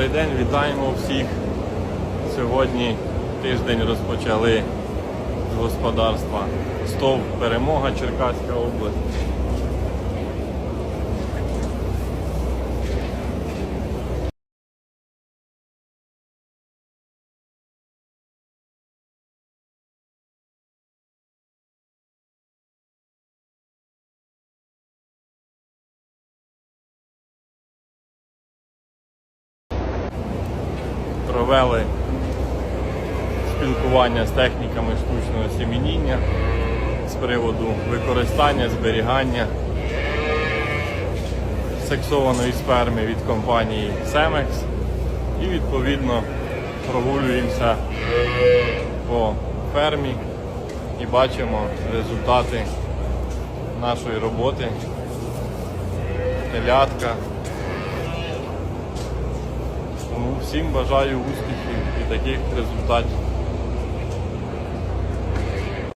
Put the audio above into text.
Добрий день, вітаємо всіх. Сьогодні тиждень розпочали з господарства СТОВ Перемога Черкаська область. Провели спілкування з техніками штучного сімініння з приводу використання, зберігання сексованої сперми від компанії Semex і відповідно прогулюємося по фермі і бачимо результати нашої роботи. Телятка. Тому всім бажаю успіхів і таких результатів.